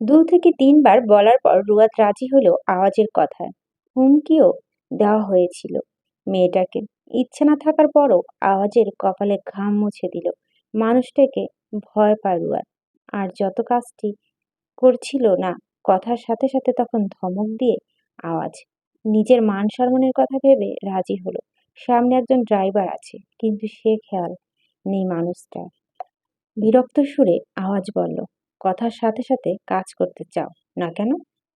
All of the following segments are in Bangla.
দু থেকে তিনবার বলার পর রুয়াদ রাজি হলো আওয়াজের কথায়। হুমকিও দেওয়া হয়েছিল মেয়েটাকে। ইচ্ছে না থাকার পরও আওয়াজের কপালে ঘাম মুছে দিল। মানুষটাকে ভয় পায় রুয়াদ আর যত কাজটি করছিল না, কথার সাথে সাথে তখন ধমক দিয়ে আওয়াজ। নিজের মান সম্মানের কথা ভেবে রাজি হলো। সামনে একজন ড্রাইভার আছে, কিন্তু সে খেয়াল নেই মানুষটা বিরক্ত সুরে আওয়াজ বলল কথার সাথে সাথে কাজ করতে চাও, না কেন?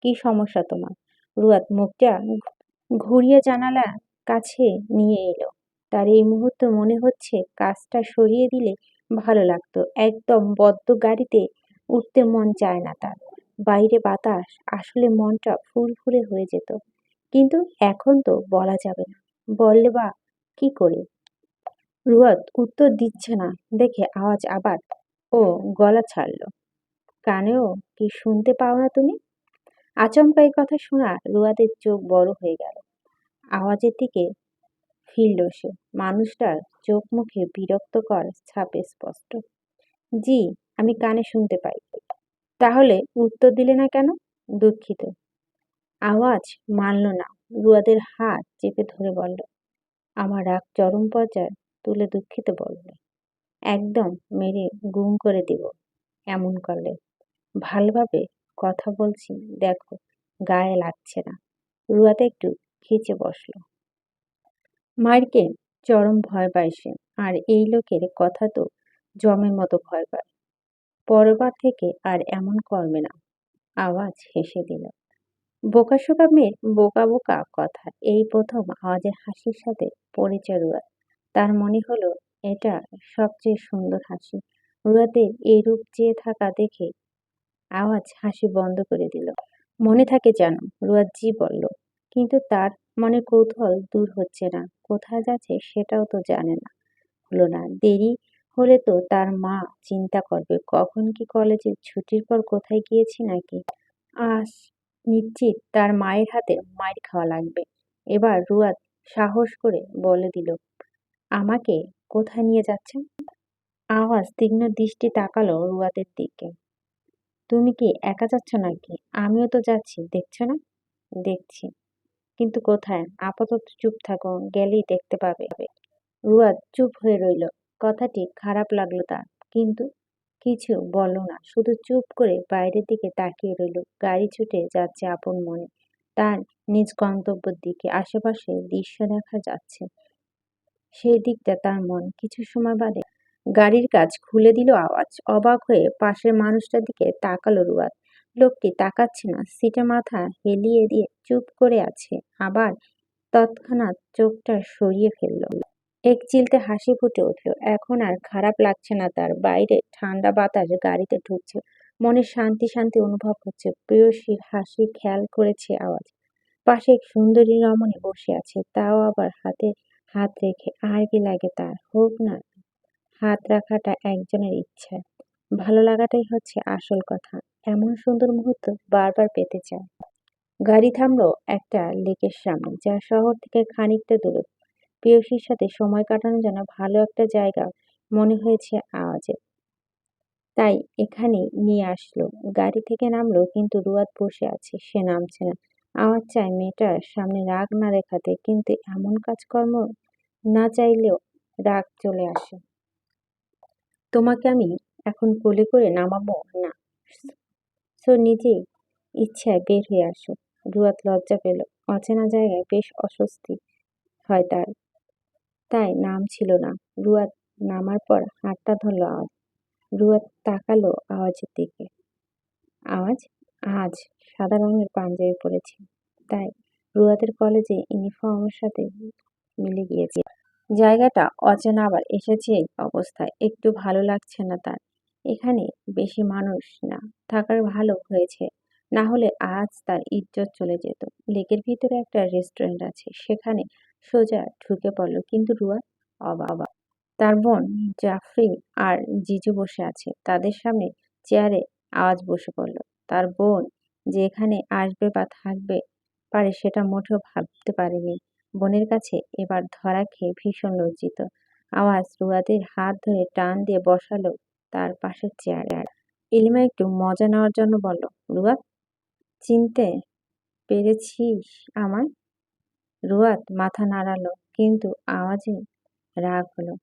কি সমস্যা তোমার? রুয়াত মুখটা ঘুরিয়ে জানালা কাছে নিয়ে এলো। তার এই মুহূর্তে মনে হচ্ছে কাজটা সরিয়ে দিলে ভালো লাগতো। একদম বদ্ধ গাড়িতে উঠতে মন চায় না তার। বাইরে বাতাস, আসলে মনটা ফুরফুরে হয়ে যেত। কিন্তু এখন তো বলা যাবে না। বললে বা কি করে? রুয়াদ উত্তর দিচ্ছে না। দেখে আওয়াজ আবার, ও, গলা ছাড়ল। কানেও কি শুনতে পাও না তুমি? আচমকা এই কথা শোনা রুয়াদের চোখ বড় হয়ে গেল। আওয়াজের দিকে ফিরল সে। মানুষটার চোখ মুখে বিরক্তকর ছাপে স্পষ্ট। জি, আমি কানে শুনতে পাই। তাহলে উত্তর দিলে না কেন? দুঃখিত। আওয়াজ মানল না। রুয়াদের হাত চেপে ধরে বলল, আমার রাগ চরম পর্যায়ে তুলে দুঃখিত বলবে একদম মেরে গুম করে দিব, এমন করলে। ভালোভাবে কথা বলছি, দেখো, গায়ে লাগছে না। রুয়াতে একটু খেচে বসল। মারকে চরম ভয় পায় সে, আর এই লোকের কথা তো জমের মতো ভয় পায়। পরবার থেকে আর এমন করবে না। আওয়াজ হেসে দিল। বোকাশোকা মেয়ের বোকা বোকা কথা, এই প্রথম আওয়াজের হাসির সাথে পরিচয় রুয়াদ তার মনে হলো, এটা সবচেয়ে সুন্দর হাসি। রুয়াদের এই রূপ চেয়ে থাকা দেখে আওয়াজ হাসি বন্ধ করে দিল। মনে থাকে জানো রুয়াদ জি বলল, কিন্তু তার মনে কৌতূহল দূর হচ্ছে না। কোথায় যাচ্ছে সেটাও তো জানে না। হলো না, দেরি হলে তো তার মা চিন্তা করবে, কখন কি কলেজে ছুটির পর কোথায় গিয়েছি নাকি? আজ নিশ্চিত তার মায়ের হাতে মায়ের খাওয়া লাগবে। এবার রুয়াদ সাহস করে বলে দিল, আমাকে কোথায় নিয়ে যাচ্ছেন? আওয়াজ তীক্ষ্ণ দৃষ্টি তাকালো রুয়াদের দিকে। তুমি কি একা যাচ্ছ নাকি? আমিও তো যাচ্ছি, দেখছ না? দেখছি। কিন্তু কোথায়? আপাতত চুপ থাকো, গেলেই দেখতে পাবে। রুয়াদ চুপ হয়ে রইল। কথাটি খারাপ লাগল তার, কিন্তু কিছু বলল না। শুধু চুপ করে বাইরের দিকে তাকিয়ে রইল। গাড়ি ছুটে যাচ্ছে আপন মনে। তার নিজ গন্তব্যের দিকে, আশেপাশে দৃশ্য দেখা যাচ্ছে। সেই দিকটা তার মন। কিছু সময় বাদে গাড়ির কাজ খুলে দিল আওয়াজ। অবাক হয়ে পাশের মানুষটার দিকে তাকালো রুয়াদ। লোকটি তাকাচ্ছে না, সিটে মাথা হেলিয়ে দিয়ে চুপ করে আছে। আবার তৎক্ষণাৎ চোখটা সরিয়ে ফেলল। এক চিলতে হাসি ফুটে উঠল। এখন আর খারাপ লাগছে না তার। বাইরে ঠান্ডা বাতাস গাড়িতে ঢুকছে। মনে শান্তি শান্তি অনুভব হচ্ছে। প্রিয়সীর হাসি খেয়াল করেছে আওয়াজ। পাশে এক সুন্দরী রমণী বসে আছে। তাও আবার হাতে হাত রেখে আর কি লাগে তার? হোক না। হাত রাখাটা একজনের ইচ্ছা। ভালো লাগাটাই হচ্ছে আসল কথা। এমন সুন্দর মুহূর্ত বারবার পেতে চায়। গাড়ি থামলো একটা লেকের সামনে যা শহর থেকে খানিকটা দূরে প্রেয়সীর সাথে সময় কাটানোর জন্য ভালো একটা জায়গা মনে হয়েছে আওয়াজের তাই এখানে নিয়ে আসলো। গাড়ি থেকে নামলো, কিন্তু রুয়াদ বসে আছে, সে নামছে না। আওয়াজ চায় মেয়েটার সামনে রাগ না দেখাতে, কিন্তু এমন কাজকর্ম না চাইলেও রাগ চলে আসে। তোমাকে আমি এখন কোলে করে নামাবো? না। সো নিজেই ইচ্ছায় বের হয়ে আসো। রুয়াত লজ্জা পেল। অচেনা জায়গায় বেশ অস্বস্তি হয় তার। তাই নাম ছিল না। রুয়াত নামার পর হাতটা ধরল আওয়াজ। রুয়াত তাকালো আওয়াজের দিকে। আওয়াজ? আজ সাদা রঙের পাঞ্জাবি পরেছে। তাই রুয়াতের কলেজে ইউনিফর্মের সাথে মিলে গিয়েছে। জায়গাটা অচেনা আবার এসেছে এই অবস্থায়। একটু ভালো লাগছে না তার। এখানে বেশি মানুষ না, থাকার ভালো হয়েছে। না হলে আজ তার ইজ্জত চলে যেত। লেকের ভিতরে একটা রেস্টুরেন্ট আছে, সেখানে সোজা ঢুকে পড়ল। কিন্তু রুয়া অবাবা। তার বোন জাফরি আর জিজু বসে আছে। তাদের সামনে চেয়ারে আওয়াজ বসে পড়ল। তার বোন যে এখানে আসবে বা থাকবে পারে, সেটা মোটেও ভাবতে পারেনি। বোনের কাছে এবার ধরা খেয়ে ভীষণ লজ্জিত। আওয়াজ রুয়াদের হাত ধরে টান দিয়ে বসালো তার পাশের চেয়ারে ইলিমা একটু মজা নেওয়ার জন্য বলল রুয়াত চিনতে পেরেছিস আমায়? রুয়াত মাথা নাড়ালো, কিন্তু আওয়াজে রাগ হলো।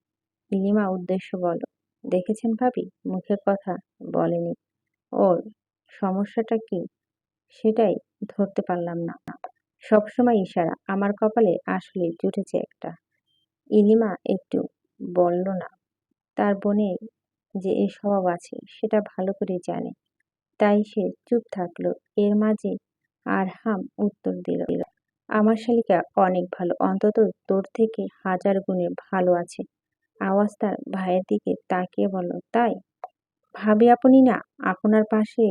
ইলিমা উদ্দেশ্য বলো দেখেছেন ভাবি, মুখের কথা বলেনি। ওর সমস্যাটা কি? সেটাই ধরতে পারলাম না। সবসময় ইশারা। আমার কপালে আসলে জুটেছে একটা। ইলিমা, একটু বলল না। তার বোনের যে এই স্বভাব আছে, সেটা ভালো করে জানে। তাই সে চুপ থাকল। এর মাঝে আরহাম উত্তর দিল, আমার শালিকা অনেক ভালো। অন্তত তোর থেকে হাজার গুণে ভালো আছে। আওয়াজ তার ভাইয়ের দিকে তাকিয়ে বলল, তাই? ভাবি আপনি না, আপনার পাশে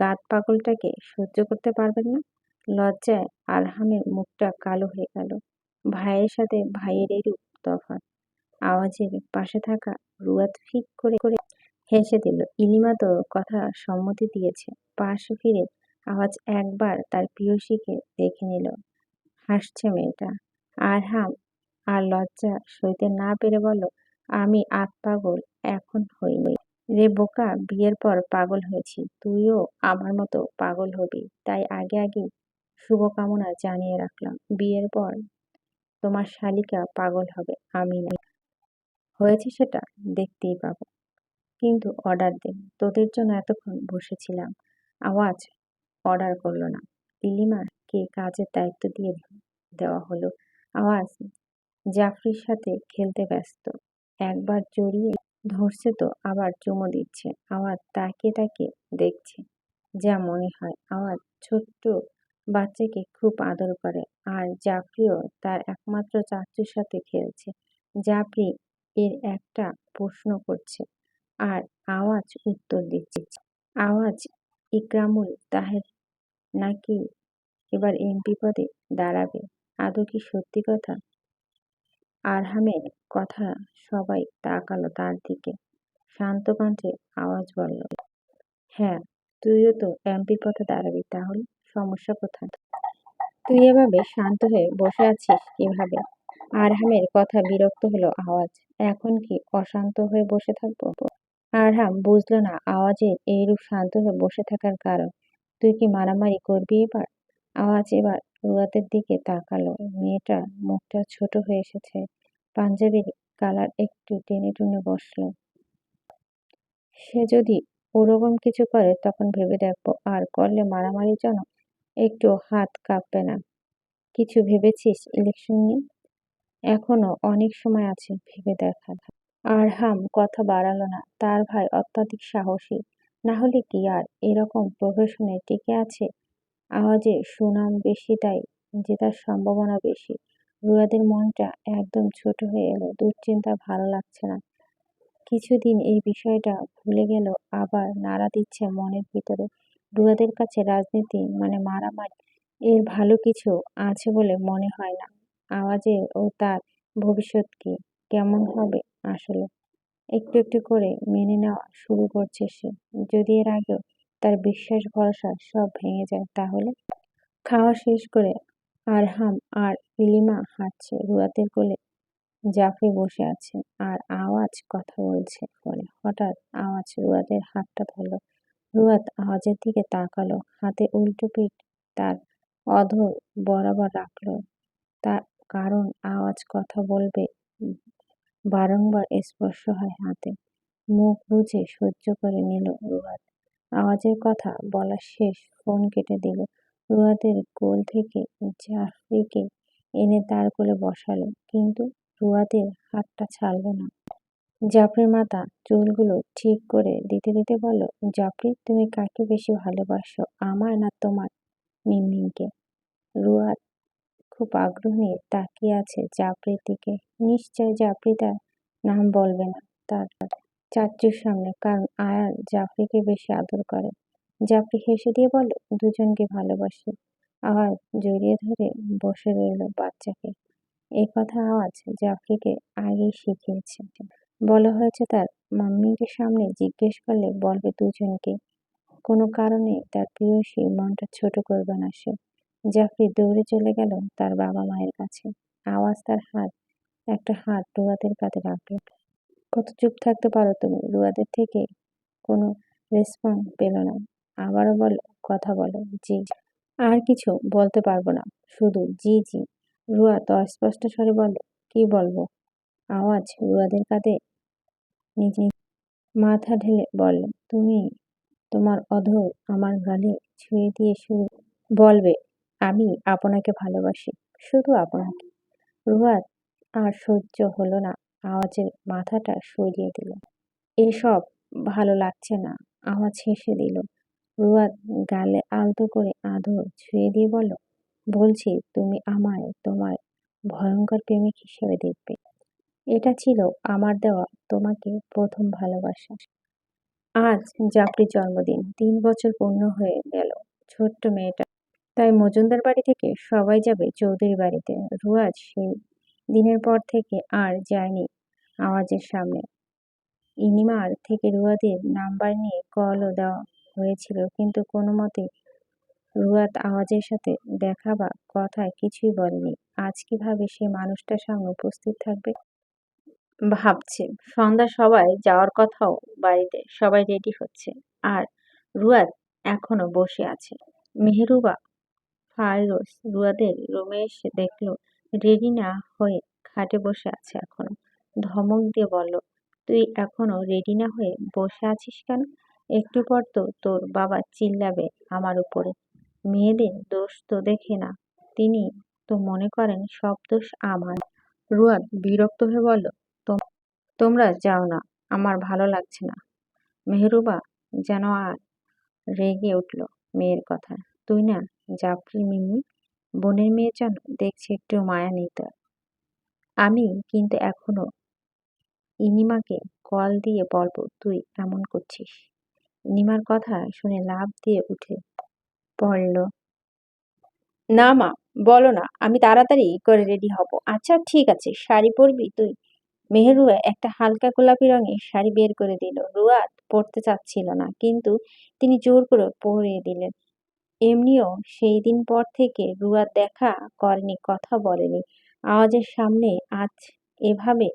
গাত পাগলটাকে সহ্য করতে পারবেন না? লজ্জায় আরহামের মুখটা কালো হয়ে গেল। ভাইয়ের সাথে ভাইয়ের এরূপ তফাৎ। আওয়াজের পাশে থাকা রুয়াত ফিক করে করে হেসে দিল ইলিমা তো কথা সম্মতি দিয়েছে। পাশ ফিরে আওয়াজ একবার তার প্রিয়সীকে দেখে নিল, হাসছে মেয়েটা। আরহাম আর লজ্জা সইতে না পেরে বলল, আমি আত পাগল, এখন হইনি। রে বোকা, বিয়ের পর পাগল হয়েছি। তুইও আমার মতো পাগল হবি। তাই আগে আগে শুভকামনা জানিয়ে রাখলাম। বিয়ের পর তোমার শালিকা পাগল হবে, আমি না। হয়েছে সেটা দেখতেই পাবো। কিন্তু অর্ডার দে, তোদের জন্য এতক্ষণ বসেছিলাম। আওয়াজ অর্ডার করল না। কে কাজের দায়িত্ব দিয়ে দেওয়া হলো। আওয়াজ জাফরির সাথে খেলতে ব্যস্ত। একবার জড়িয়ে ধরছে তো, আবার চুমো দিচ্ছে। আওয়াজ তাকিয়ে তাকিয়ে দেখছে, যা মনে হয়। আওয়াজ ছোট্ট বাচ্চাকে খুব আদর করে। আর জাফরিও তার একমাত্র চাচুর সাথে খেলছে। জাফরি এর একটা প্রশ্ন করছে আর আওয়াজ উত্তর দিচ্ছে। আওয়াজ ইকরামুল তাহের নাকি এবার এমপি পদে দাঁড়াবে? আদৌ কি সত্যি কথা? আরহামের কথা সবাই তাকালো তার দিকে। শান্ত কণ্ঠে আওয়াজ বলল হ্যাঁ তুইও তো এমপি পথে দাঁড়াবি তাহলে? সমস্যা কোথায়? তুই এভাবে শান্ত হয়ে বসে আছিস কীভাবে? আরহামের কথা বিরক্ত হলো আওয়াজ। এখন কি অশান্ত হয়ে বসে থাকব? আরহাম বুঝলো না আওয়াজের এইরূপ শান্ত হয়ে বসে থাকার কারণ। তুই কি মারামারি করবি এবার? আওয়াজ এবার রুয়াতের দিকে তাকালো। মেয়েটার মুখটা ছোট হয়ে এসেছে। পাঞ্জাবির কালার একটু টেনে টুনে বসল। সে যদি ওরকম কিছু করে, তখন ভেবে দেখব আর করলে মারামারির জন্য একটু হাত কাঁপবে না। কিছু ভেবেছিস ইলেকশন নিয়ে? এখনও অনেক সময় আছে ভেবে দেখা। আরহাম কথা বাড়ালো না। তার ভাই অত্যাধিক সাহসী। না হলে কি আর এরকম প্রফেশনে টিকে আছে? আওয়াজে সুনাম বেশি, তাই জেতার সম্ভাবনা বেশি। রুয়াদের মনটা একদম ছোট হয়ে এলো। দুশ্চিন্তা ভালো লাগছে না। কিছুদিন এই বিষয়টা ভুলে গেল আবার নাড়া দিচ্ছে মনের ভিতরে। রুয়াদের কাছে রাজনীতি মানে মারামারি এর ভালো কিছু আছে বলে মনে হয় না। আওয়াজে ও তার ভবিষ্যৎ কি, কেমন হবে আসলে? একটু একটু করে মেনে নেওয়া শুরু করছে সে। যদি এর আগেও তার বিশ্বাস ভরসা সব ভেঙে যায় তাহলে? খাওয়া শেষ করে আরহাম আর ইলিমা হাঁটছে রুয়াতের কোলে। জাফে বসে আছে আর আওয়াজ কথা বলছে ফোনে। হঠাৎ আওয়াজ রুয়াতের হাতটা ধরলো। রুয়াত আওয়াজের দিকে তাকালো, হাতে উল্টো পিঠ তার অধর বরাবর রাখল। তার কারণ আওয়াজ কথা বলবে, বারংবার স্পর্শ হয় হাতে। মুখ বুঝে সহ্য করে নিল রুয়াত। আওয়াজের কথা বলা শেষ ফোন কেটে দিল। রুয়াতের কোল থেকে জাফরিকে এনে তার কোলে বসালো, কিন্তু রুয়াতের হাতটা ছাড়ল না। জাফরির মাথা চুলগুলো ঠিক করে দিতে দিতে বলল, জাফরি, তুমি কাকে বেশি ভালোবাসো, আমার না তোমার? মিনমিনকে রুয়াত খুব আগ্রহ নিয়ে তাকিয়ে আছে জাফরির দিকে। নিশ্চয় জাফরি তার নাম বলবে না, তার চাচুর সামনে, কারণ আয়ান জাফরিকে বেশি আদর করে। জাফরি হেসে দিয়ে বলল, দুজনকে ভালোবাসি। আওয়াজ জড়িয়ে ধরে বসে রইল বাচ্চাকে। এই কথা আওয়াজ জাফরিকে আগেই শিখিয়েছে। বলা হয়েছে তার মাম্মিকে সামনে জিজ্ঞেস করলে বলবে দুজনকে। কোনো কারণে তার প্রিয় প্রিয়সী মনটা ছোট করবে না সে। জাফরি দৌড়ে চলে গেল তার বাবা মায়ের কাছে। আওয়াজ তার হাত, একটা হাত রুয়াদের কাঁধে রাখল। কত চুপ থাকতে পারো তুমি, রুয়াদের থেকে কোনো রেসপন্স পেল না। আবারও বলল কথা বলো, জি আর কিছু বলতে পারব না, শুধু জি জি। রুয়াদ অস্পষ্ট স্বরে বলল, কি বলব? আওয়াজ রুয়াদের কাঁধে নিজে মাথা ঢেলে বলল, তুমি তোমার অধর আমার গালে ছুঁয়ে দিয়ে শুরু বলবে, আমি আপনাকে ভালোবাসি, শুধু আপনাকে। রুয়াদ আর সহ্য হলো না, আওয়াজের মাথাটা সরিয়ে দিল। এসব ভালো লাগছে না, আওয়াজ হেসে দিল। রুয়াদ গালে আলতো করে আদর ছুঁয়ে দিয়ে বলল, বলছি, তুমি আমায় তোমার ভয়ঙ্কর প্রেমিক হিসেবে দেখবে। এটা ছিল আমার দেওয়া তোমাকে প্রথম ভালোবাসা। আজ জাফরির জন্মদিন, তিন বছর পূর্ণ হয়ে গেল ছোট্ট মেয়েটা। তাই মজুমদার বাড়ি থেকে সবাই যাবে চৌধুরী বাড়িতে। রুয়াজ সেই দিনের পর থেকে আর যায়নি আওয়াজের সামনে। ইনিমার থেকে রুয়াদের নাম্বার নিয়ে কলও দেওয়া হয়েছিল, কিন্তু কোনো মতে রুয়াদ আওয়াজের সাথে দেখা বা কথায় কিছুই বলেনি। আজ কীভাবে সে মানুষটার সামনে উপস্থিত থাকবে? ভাবছে, সন্ধ্যা সবাই যাওয়ার কথাও বাড়িতে সবাই রেডি হচ্ছে। আর রুয়াদ এখনও বসে আছে। মেহরুবা ফাইরোজ রুয়াদের রুমে এসে দেখল রেডি না হয়ে খাটে বসে আছে এখনও। ধমক দিয়ে বলল, তুই এখনও রেডি না হয়ে বসে আছিস কেন? একটু পর তো তোর বাবা চিল্লাবে আমার উপরে। মেয়েদের দোষ তো দেখে না। তিনি তো মনে করেন সব দোষ আমার। রুয়াদ বিরক্ত হয়ে বলল তোমরা যাও না, আমার ভালো লাগছে না। মেহরুবা যেন আর রেগে উঠল মেয়ের কথা তুই না জাফরি মিমি, বোনের মেয়ে যেন, দেখছি একটু মায়া নেই তার। আমি কিন্তু এখনও ইনিমাকে কল দিয়ে বলব, তুই এমন করছিস। নিমার কথা শুনে লাভ দিয়ে উঠে পড়ল। না মা, বলো না, আমি তাড়াতাড়ি করে রেডি হব। আচ্ছা ঠিক আছে, শাড়ি পরবি তুই। মেহেরুয়া একটা হালকা গোলাপি রঙের শাড়ি বের করে দিল। রুয়াদ পরতে চাচ্ছিল না, কিন্তু তিনি জোর করে পরিয়ে দিলেন। এমনিও সেই দিন পর থেকে রুয়াদ দেখা করেনি, কথা বলেনি। আওয়াজের সামনে আজ এভাবে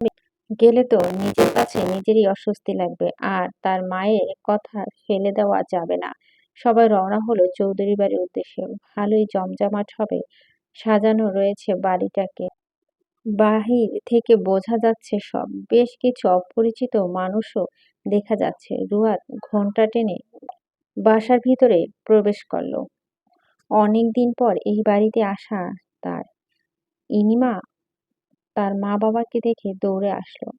গেলে তো নিজের কাছে নিজেরই অস্বস্তি লাগবে, আর তার মায়ের কথা ফেলে দেওয়া যাবে না। সবাই রওনা হলো চৌধুরী বাড়ির উদ্দেশ্যে। ভালোই জমজমাট হবে, সাজানো রয়েছে বাড়িটাকে। বাহির থেকে বোঝা যাচ্ছে সব। বেশ কিছু অপরিচিত মানুষও দেখা যাচ্ছে। রুয়াদ ঘণ্টা টেনে বাসার ভিতরে প্রবেশ করল। অনেক দিন পর এই বাড়িতে আসা তার। ইনিমা তার মা বাবাকে দেখে দৌড়ে আসলো।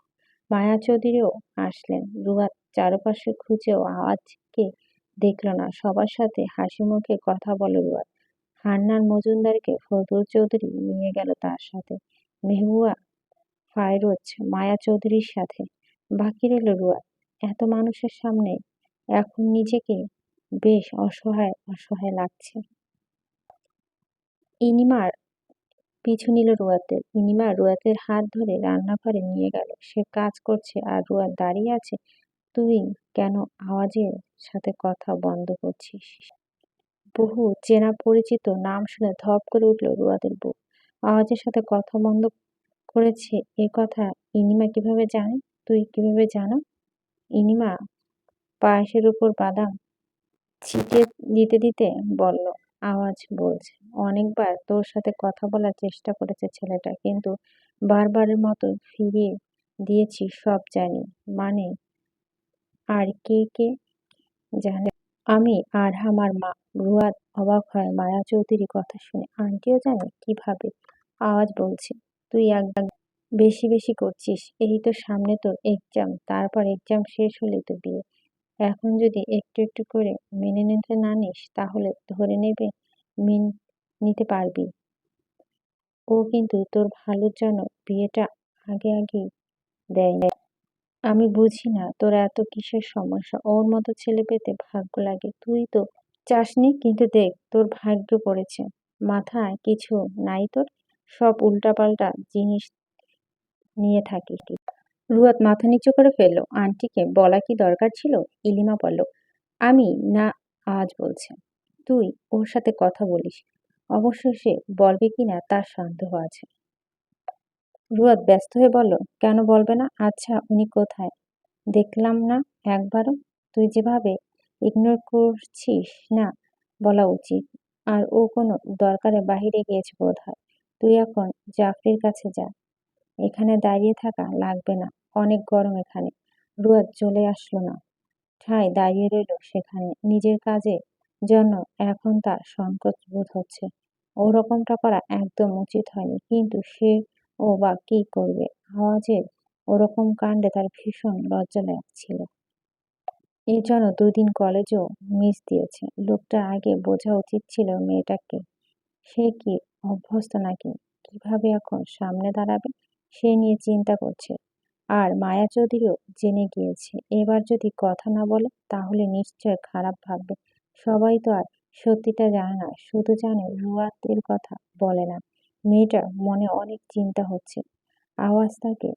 মায়া চৌধুরীও আসলেন। রুয়াদ চারপাশে খুঁজেও আওয়াজকে দেখল না। সবার সাথে হাসি মুখে কথা বলে রুয়াদ হান্নান মজুমদারকে ফজল চৌধুরী নিয়ে গেল তার সাথে। মেহবুবা ফায়রোজ, মায়া চৌধুরীর সাথে বাকি রইল রুয়াদ এত মানুষের সামনে এখন নিজেকে বেশ অসহায় অসহায় লাগছে। ইনিমার পিছু নিল রুয়াতের ইনিমা রুয়াতের হাত ধরে রান্নাঘরে নিয়ে গেল। সে কাজ করছে আর রুয়া দাঁড়িয়ে আছে। তুই কেন আওয়াজের সাথে কথা বন্ধ করছিস? বহু চেনা পরিচিত নাম শুনে ধপ করে উঠল রুয়াদের বুক। আওয়াজের সাথে কথা বন্ধ করেছে, এ কথা ইনিমা কীভাবে জানে? তুই কীভাবে জানো? ইনিমা পায়েসের উপর বাদাম ছিটিয়ে দিতে দিতে বলল, আওয়াজ বলছে। অনেকবার তোর সাথে কথা বলার চেষ্টা করেছে ছেলেটা, কিন্তু বারবারের মতো ফিরিয়ে দিয়েছি সব জানি। মানে আর কে কে জানে? আমি আর আমার মা রুয়াদ অবাক হয় মায়া চৌধুরী কথা শুনে, আন্টিও জানে কীভাবে? আওয়াজ বলছে, তুই একদম বেশি বেশি করছিস, এই তো সামনে তোর এক্সাম তারপর এক্সাম শেষ হলেই তো বিয়ে। এখন যদি একটু একটু করে মেনে নিতে না নিস, তাহলে ধরে নেবে মিন নিতে পারবি। ও কিন্তু তোর ভালোর জন্য বিয়েটা আগে আগে দেয় আমি বুঝি না, তোর এত কিসের সমস্যা? ওর মতো ছেলে পেতে ভাগ্য লাগে। তুই তো চাসনি, কিন্তু দেখ, তোর ভাগ্য পড়েছে। মাথায় কিছু নাই তোর, সব উল্টাপাল্টা জিনিস নিয়ে থাকি রুয়াত মাথা নিচু করে ফেলল, আন্টিকে বলা কি দরকার ছিল? ইলিমা বলল, আমি না, আজ বলছে। তুই ওর সাথে কথা বলিস। অবশ্য সে বলবে কিনা তার সন্দেহ আছে। রুয়াদ, ব্যস্ত হয়ে বলল, কেন বলবে না? আচ্ছা উনি কোথায়? দেখলাম না, একবারও। তুই যেভাবে ইগনোর করছিস না, বলা উচিত। আর ও কোনো দরকারে বাহিরে গিয়েছে বোধ হয় তুই এখন জাফরির কাছে যা। এখানে দাঁড়িয়ে থাকা লাগবে না। অনেক গরম এখানে। রুয়াদ চলে আসলো না। ঠায় দাঁড়িয়ে রইল সেখানে। নিজের কাজে জন্য এখন তার সংকোচ বোধ হচ্ছে। ওরকমটা করা একদম উচিত হয়নি। কিন্তু সে ও বা কি করবে? আওয়াজের ওরকম কাণ্ডে তার ভীষণ লজ্জা লাগছিল। এই জন্য দুদিন কলেজও মিস দিয়েছে। লোকটা আগে বোঝা উচিত ছিল মেয়েটাকে। সে কি অভ্যস্ত নাকি? কীভাবে এখন সামনে দাঁড়াবে? সে নিয়ে চিন্তা করছে। আর মায়া চৌধুরীও জেনে গিয়েছে। এবার যদি কথা না বলে, তাহলে নিশ্চয় খারাপ ভাববে। সবাই তো আর সত্যিটা জানে না। শুধু জানে রুয়াতের কথা বলে না। মেয়েটার মনে অনেক চিন্তা হচ্ছে। আওয়াজ তাকে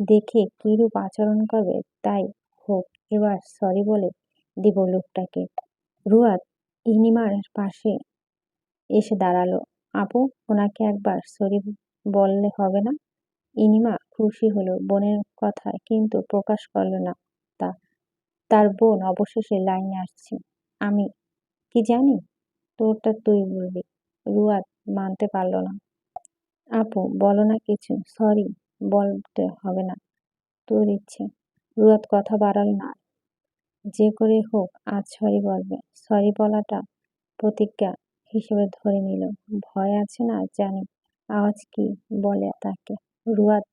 দেখে কিরূপ আচরণ করবে তাই হোক, এবার সরি বলে দিব লোকটাকে। রুয়াত ইনিমার পাশে এসে দাঁড়াল। আপু, ওনাকে একবার সরি বললে হবে না? ইনিমা খুশি হলো, বোনের কথায় কিন্তু প্রকাশ করল না তা। তার বোন অবশেষে লাইনে আসছে। আমি কি জানি? তোরটা তুই বলবি। রুয়াদ মানতে পারল না। আপু, বলো না কিছু। সরি, বলতে হবে না। তোর ইচ্ছে। রুয়াত কথা বাড়াল না। যে করে হোক, আজ সরি বলবে। সরি বলাটা প্রতিজ্ঞা হিসেবে ধরে নিল। ভয় আছে না, জানি। আওয়াজ কি বলে তাকে? রুয়াদ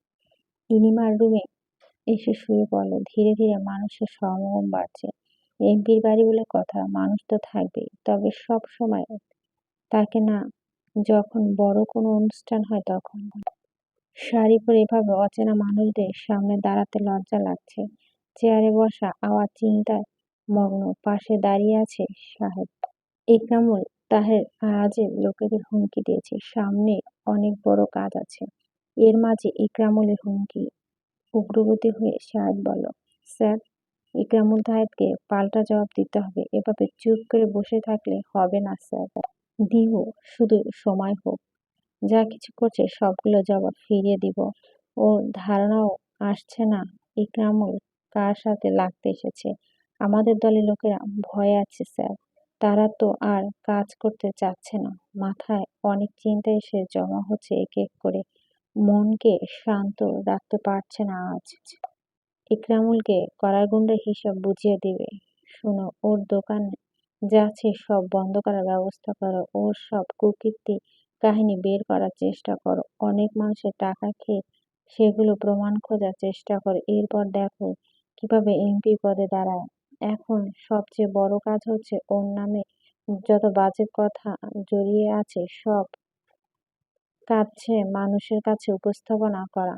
ইনিমার রুমে এসে শুয়ে পড়ল। ধীরে ধীরে মানুষের সমাগম বাড়ছে। এমপির বাড়ি বলে কথা মানুষ তো থাকবেই। তবে সব সময় তাকে না যখন বড় কোনো অনুষ্ঠান হয় তখন শাড়ি পরে এভাবে অচেনা মানুষদের সামনে দাঁড়াতে লজ্জা লাগছে। চেয়ারে বসা আওয়াজ চিন্তায় মগ্ন। পাশে দাঁড়িয়ে আছে সাহেব। ইকরামুল তাহের আজের লোকেদের হুমকি দিয়েছে। সামনে অনেক বড় কাজ আছে। এর মাঝে ইকরামুলের হুমকি? উগ্রগতি হয়ে সাহেব বলল, স্যার ইকরামুল তাহেরকে পাল্টা জবাব দিতে হবে। এভাবে চুপ করে বসে থাকলে হবে না, স্যার। দিব, শুধু সময় হোক। যা কিছু করছে সবগুলো জবাব ফিরিয়ে দিব। ওর ধারণাও আসছে না ইকরামুল কার সাথে লাগতে এসেছে। আমাদের দলের লোকেরা ভয়ে আছে, স্যার। তারা তো আর কাজ করতে চাচ্ছে না। মাথায় অনেক চিন্তা এসে জমা হচ্ছে এক এক করে। মনকে শান্ত রাখতে পারছে না আজ। ইকরামুলকে করারগুন্ডার হিসাব বুঝিয়ে দিবে। শোনো, ওর দোকানে যাচ্ছে, সব বন্ধ করার ব্যবস্থা করো ওর সব কুকীর্তি কাহিনী বের করার চেষ্টা করো। অনেক মানুষের টাকা খেয়ে সেগুলো প্রমাণ খোঁজার চেষ্টা করো। এরপর দেখো কীভাবে এমপি পদে দাঁড়ায়। এখন সবচেয়ে বড় কাজ হচ্ছে ওর নামে যত বাজে কথা জড়িয়ে আছে সব কাছে মানুষের কাছে উপস্থাপনা করা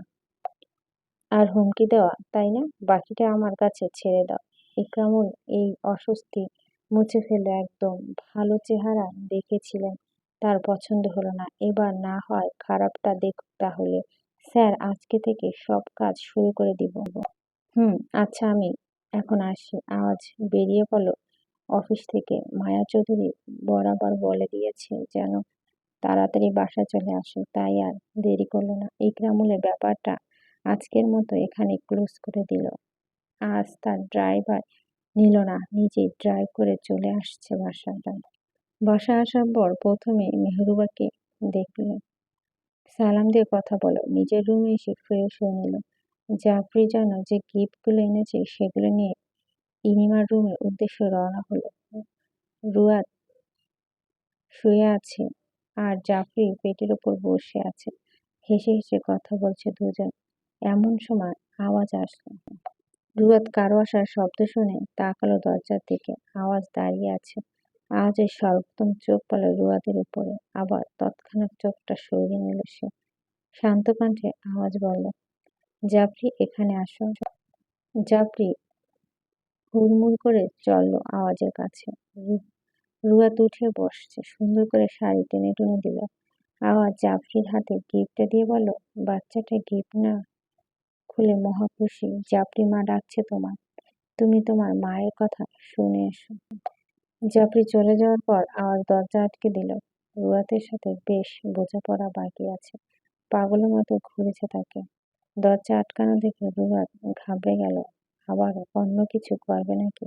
আর হুমকি দেওয়া, তাই না? বাকিটা আমার কাছে ছেড়ে দাও। ইকরামুল, এই অস্বস্তি মুছে ফেলে একদম ভালো চেহারা দেখেছিলেন, তার পছন্দ হলো না। এবার না হয় খারাপটা দেখুক তাহলে। স্যার, আজকে থেকে সব কাজ শুরু করে দিব। হুম আচ্ছা আমি এখন আসি আওয়াজ বেরিয়ে পড়ল অফিস থেকে। মায়া চৌধুরী বরাবর বলে দিয়েছে যেন তাড়াতাড়ি বাসা চলে আসে। তাই আর দেরি করল না। ইকরামুলের ব্যাপারটা আজকের মতো এখানে ক্লোজ করে দিল। আজ তার ড্রাইভার নিল না, নিজেই ড্রাইভ করে চলে আসছে বাসায় বাসা আসার পর প্রথমে মেহরুবাকে দেখল সালাম দিয়ে কথা বলো নিজের রুমে এসে ফ্রেশ হয়ে নিল। জাফরি যেন যে গিফটগুলো এনেছে সেগুলো নিয়ে ইনিমার রুমের উদ্দেশ্যে রওনা হলো। রুয়াদ শুয়ে আছে আর জাফরি পেটের ওপর বসে আছে। হেসে হেসে কথা বলছে দুজন। এমন সময় আওয়াজ আসলো। রুয়াদ কারও আসার শব্দ শুনে তাকালো দরজার দিকে। আওয়াজ দাঁড়িয়ে আছে। আওয়াজের সর্বোত্তম চোখ পড়ল রুয়াদের উপরে। আবার তৎক্ষণাৎ চোখটা সরিয়ে নিল সে। শান্ত কণ্ঠে আওয়াজ বলল, জাফরি, এখানে আসো জাফরি হুড়মুড় করে চলল আওয়াজের কাছে। রুয়াত উঠে বসছে, সুন্দর করে শাড়ি টেনে টুনে দিল। আওয়াজ জাফরির হাতে গিফটটা দিয়ে বলল, বাচ্চাটা গিফট না? খুলে মহা খুশি জাফরি মা ডাকছে তোমার। তুমি তোমার মায়ের কথা শুনে এসো। জাফরি চলে যাওয়ার পর আওয়াজ দরজা আটকে দিল। রুয়াতের সাথে বেশ বোঝাপড়া বাকি আছে। পাগলের মতো ঘুরেছে তাকে। দরজা আটকানো দেখে রুয়াত ঘাবড়ে গেল। আবার অন্য কিছু করবে নাকি?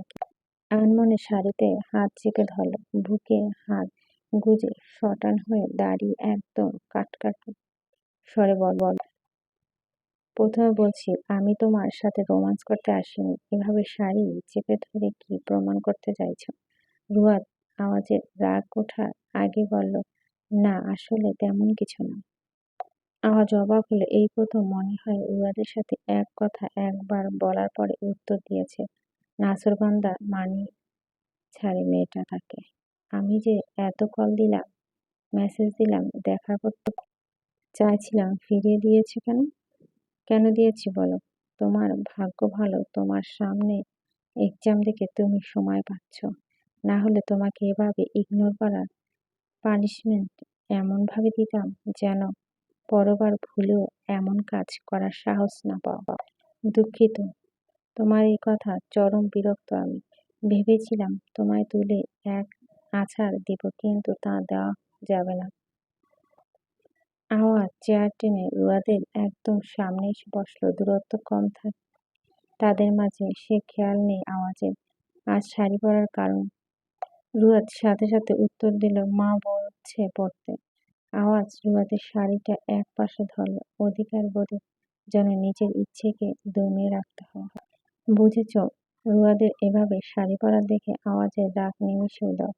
আনমনে শাড়িতে হাত চেপে ধরল। বুকে হাত গুজে শটান হয়ে দাঁড়িয়ে একদম কাটকাট। স্বরে বল বল। প্রথমে বলছি, আমি তোমার সাথে রোমান্স করতে আসিনি। এভাবে শাড়ি চেপে ধরে কি প্রমাণ করতে চাইছো? রুয়াদ আওয়াজে রাগ ওঠার আগে বলল, না, আসলে তেমন কিছু না। আওয়াজ অবাক হলো। এই প্রথম মনে হয় রুয়াদের সাথে এক কথা একবার বলার পরে উত্তর দিয়েছে নাসরবান্দা মানি ছাড়ে মেয়েটা তাকে। আমি যে এত কল দিলাম মেসেজ দিলাম দেখা করতে চাইছিলাম, ফিরিয়ে দিয়েছে কেন? কেন দিয়েছি বলো? তোমার ভাগ্য ভালো, তোমার সামনে এক্সাম দেখে তুমি সময় পাচ্ছ। না হলে তোমাকে এভাবে ইগনোর করার পানিশমেন্ট এমনভাবে দিতাম যেন পরবার ভুলেও এমন কাজ করার সাহস না পাওয়া দুঃখিত। তোমার এই কথা চরম বিরক্ত আমি। ভেবেছিলাম তোমায় তুলে এক আছাড় দিব কিন্তু তা দেওয়া যাবে না। আওয়াজ চেয়ার টেনে রুয়াদের একদম সামনে এসে বসল। দূরত্ব কম থাক, তাদের মাঝে সে খেয়াল নেই আওয়াজের আজ শাড়ি পরার কারণ। রুয়াদ সাথে সাথে উত্তর দিল, মা বলছে পড়তে। আওয়াজ রুয়াদের শাড়িটা এক পাশে ধরল, অধিকার বোধে যেন নিজের ইচ্ছেকে দমিয়ে রাখতে হয়। বুঝেছ, রুয়াদের এভাবে শাড়ি পরা দেখে আওয়াজের রাগ নিমিশেও দাও।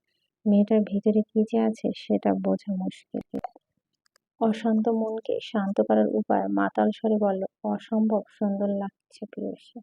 মেয়েটার ভিতরে কি যে আছে সেটা বোঝা মুশকিল। অশান্ত মনকে শান্ত করার উপায় মাতাল স্বরে বলল অসম্ভব সুন্দর লাগছে প্রিয়সী।